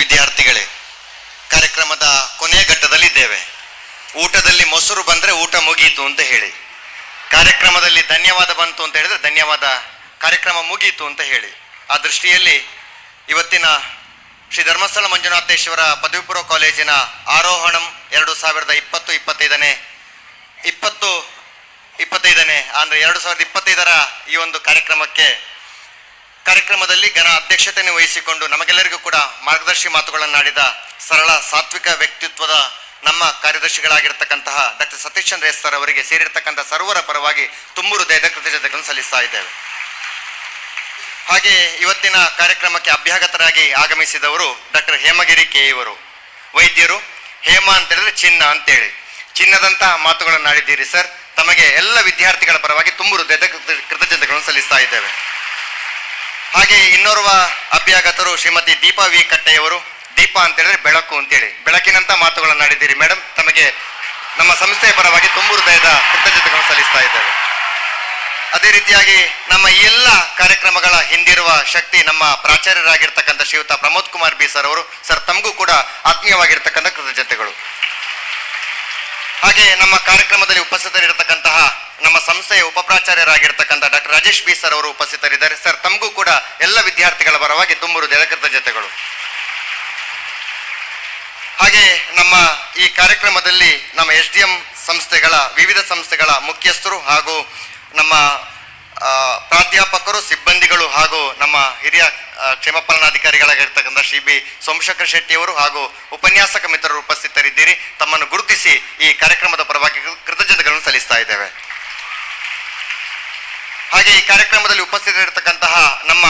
ವಿದ್ಯಾರ್ಥಿಗಳೇ, ಕಾರ್ಯಕ್ರಮದ ಕೊನೆಯ ಘಟ್ಟದಲ್ಲಿದ್ದೇವೆ. ಊಟದಲ್ಲಿ ಮೊಸರು ಬಂದರೆ ಊಟ ಮುಗೀತು ಅಂತ ಹೇಳಿ. ಕಾರ್ಯಕ್ರಮದಲ್ಲಿ ಧನ್ಯವಾದ ಬಂತು ಅಂತ ಹೇಳಿದರೆ ಧನ್ಯವಾದ, ಕಾರ್ಯಕ್ರಮ ಮುಗೀತು ಅಂತ ಹೇಳಿ. ಆ ದೃಷ್ಟಿಯಲ್ಲಿ ಇವತ್ತಿನ ಶ್ರೀ ಧರ್ಮಸ್ಥಳ ಮಂಜುನಾಥೇಶ್ವರ ಪದವಿ ಪೂರ್ವ ಕಾಲೇಜಿನ ಆರೋಹಣಂ ಎರಡು ಸಾವಿರದ ಇಪ್ಪತ್ತು, ಇಪ್ಪತ್ತೈದನೇ ಇಪ್ಪತ್ತು, ಇಪ್ಪತ್ತೈದನೇ, ಅಂದರೆ ಎರಡು ಸಾವಿರದ ಇಪ್ಪತ್ತೈದರ ಈ ಒಂದು ಕಾರ್ಯಕ್ರಮಕ್ಕೆ, ಕಾರ್ಯಕ್ರಮದಲ್ಲಿ ಘನ ಅಧ್ಯಕ್ಷತೆಯನ್ನು ವಹಿಸಿಕೊಂಡು ನಮಗೆಲ್ಲರಿಗೂ ಕೂಡ ಮಾರ್ಗದರ್ಶಿ ಮಾತುಗಳನ್ನಾಡಿದ ಸರಳ ಸಾತ್ವಿಕ ವ್ಯಕ್ತಿತ್ವದ ನಮ್ಮ ಕಾರ್ಯದರ್ಶಿಗಳಾಗಿರ್ತಕ್ಕಂತಹ doctor Satish Chandra S sir ಅವರಿಗೆ ಸೇರಿರ್ತಕ್ಕಂಥ ಸರ್ವರ ಪರವಾಗಿ ತುಂಬು ಹೃದಯದ ಕೃತಜ್ಞತೆಗಳನ್ನು ಸಲ್ಲಿಸ್ತಾ ಇದ್ದೇವೆ. ಹಾಗೆ ಇವತ್ತಿನ ಕಾರ್ಯಕ್ರಮಕ್ಕೆ ಅಭ್ಯಾಗತರಾಗಿ ಆಗಮಿಸಿದವರು ಡಾಕ್ಟರ್ ಹೇಮಗಿರಿ ಕೆ ಇವರು ವೈದ್ಯರು, ಹೇಮ ಅಂತ ಹೇಳಿದ್ರೆ ಚಿನ್ನ ಅಂತೇಳಿ. ಚಿನ್ನದಂತಹ ಮಾತುಗಳನ್ನು ಆಡಿದ್ದೀರಿ ಸರ್. ತಮಗೆ ಎಲ್ಲ ವಿದ್ಯಾರ್ಥಿಗಳ ಪರವಾಗಿ ತುಂಬು ಹೃದಯದ ಕೃತ- ಕೃತಜ್ಞತೆಗಳನ್ನು ಸಲ್ಲಿಸ್ತಾ ಇದ್ದೇವೆ. ಹಾಗೆ ಇನ್ನೋರ್ವ ಅಭ್ಯಾಗತರು ಶ್ರೀಮತಿ ದೀಪಾ ವಿ ಕಟ್ಟೆಯವರು, ದೀಪ ಅಂತ ಹೇಳಿದ್ರೆ ಬೆಳಕು ಅಂತೇಳಿ. ಬೆಳಕಿನಂತ ಮಾತುಗಳನ್ನು ಆಡಿದ್ದೀರಿ ಮೇಡಮ್ ತಮಗೆ ನಮ್ಮ ಸಂಸ್ಥೆಯ ಪರವಾಗಿ ತುಂಬು ಹೃದಯದ ಕೃತಜ್ಞತೆಗಳನ್ನು ಸಲ್ಲಿಸ್ತಾ ಇದ್ದೇವೆ. ಅದೇ ರೀತಿಯಾಗಿ ನಮ್ಮ ಎಲ್ಲ ಕಾರ್ಯಕ್ರಮಗಳ ಹಿಂದಿರುವ ಶಕ್ತಿ ನಮ್ಮ ಪ್ರಾಚಾರ್ಯರಾಗಿರ್ತಕ್ಕಂಥ ಶ್ರೀಯುತ ಪ್ರಮೋದ್ ಕುಮಾರ್ ಬಿ ಸರ್ ಅವರು. ಸರ್, ತಮಗೂ ಕೂಡ ಆತ್ಮೀಯವಾಗಿರ್ತಕ್ಕಂಥ ಕೃತಜ್ಞತೆಗಳು. ಹಾಗೆ ನಮ್ಮ ಕಾರ್ಯಕ್ರಮದಲ್ಲಿ ಉಪಸ್ಥಿತರಿರತಕ್ಕಂತಹ ನಮ್ಮ ಸಂಸ್ಥೆಯ ಉಪಪ್ರಾಚಾರ್ಯರಾಗಿರ್ತಕ್ಕಂಥ ಡಾಕ್ಟರ್ ರಾಜೇಶ್ ಬಿ ಸರ್ ಅವರು ಉಪಸ್ಥಿತರಿದ್ದಾರೆ. ಸರ್ ತಮಗೂ ಕೂಡ ಎಲ್ಲ ವಿದ್ಯಾರ್ಥಿಗಳ ಪರವಾಗಿ ತುಂಬರು ಕೃತಜ್ಞತೆಗಳು ಹಾಗೆ ನಮ್ಮ ಈ ಕಾರ್ಯಕ್ರಮದಲ್ಲಿ ನಮ್ಮ ಎಸ್ ಡಿ ಎಂ ಸಂಸ್ಥೆಗಳ, ವಿವಿಧ ಸಂಸ್ಥೆಗಳ ಮುಖ್ಯಸ್ಥರು ಹಾಗೂ ನಮ್ಮ ಪ್ರಾಧ್ಯಾಪಕರು, ಸಿಬ್ಬಂದಿಗಳು ಹಾಗೂ ನಮ್ಮ ಹಿರಿಯ ಕ್ಷೇಮ ಕ್ಷೇಮಪಾಲನಾಧಿಕಾರಿಗಳಾಗಿರ್ತಕ್ಕಂಥ ಶ್ರೀ ಬಿ. ಸೋಮಶೇಖರ್ ಶೆಟ್ಟಿಯವರು ಹಾಗೂ ಉಪನ್ಯಾಸಕ ಮಿತ್ರರು ಉಪಸ್ಥಿತರಿದ್ದೀರಿ. ತಮ್ಮನ್ನು ಗುರುತಿಸಿ ಈ ಕಾರ್ಯಕ್ರಮದ ಪರವಾಗಿ ಕೃತಜ್ಞತೆಗಳನ್ನು ಸಲ್ಲಿಸ್ತಾ ಇದ್ದೇವೆ. ಹಾಗೆ ಈ ಕಾರ್ಯಕ್ರಮದಲ್ಲಿ ಉಪಸ್ಥಿತರಿರ್ತಕ್ಕಂತಹ ನಮ್ಮ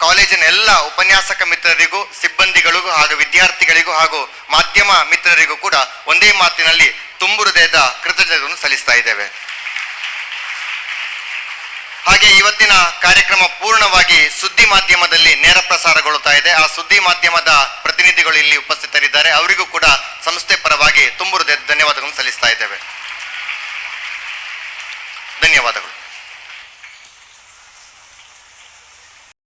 ಕಾಲೇಜಿನ ಎಲ್ಲ ಉಪನ್ಯಾಸಕ ಮಿತ್ರರಿಗೂ, ಸಿಬ್ಬಂದಿಗಳಿಗೂ ಹಾಗೂ ವಿದ್ಯಾರ್ಥಿಗಳಿಗೂ ಹಾಗೂ ಮಾಧ್ಯಮ ಮಿತ್ರರಿಗೂ ಕೂಡ ಒಂದೇ ಮಾತಿನಲ್ಲಿ ತುಂಬು ಹೃದಯದ ಕೃತಜ್ಞತೆಯನ್ನು ಸಲ್ಲಿಸ್ತಾ ಇದ್ದೇವೆ. ಹಾಗೆ ಇವತ್ತಿನ ಕಾರ್ಯಕ್ರಮ ಪೂರ್ಣವಾಗಿ ಸುದ್ದಿ ಮಾಧ್ಯಮದಲ್ಲಿ ನೇರ ಪ್ರಸಾರಗೊಳ್ಳುತ್ತಾ ಇದೆ. ಆ ಸುದ್ದಿ ಮಾಧ್ಯಮದ ಪ್ರತಿನಿಧಿಗಳು ಇಲ್ಲಿ ಉಪಸ್ಥಿತರಿದ್ದಾರೆ. ಅವರಿಗೂ ಕೂಡ ಸಂಸ್ಥೆ ಪರವಾಗಿ ತುಂಬು ಹೃದಯದ ಧನ್ಯವಾದಗಳನ್ನು ಸಲ್ಲಿಸ್ತಾ ಇದ್ದೇವೆ. ಧನ್ಯವಾದಗಳು.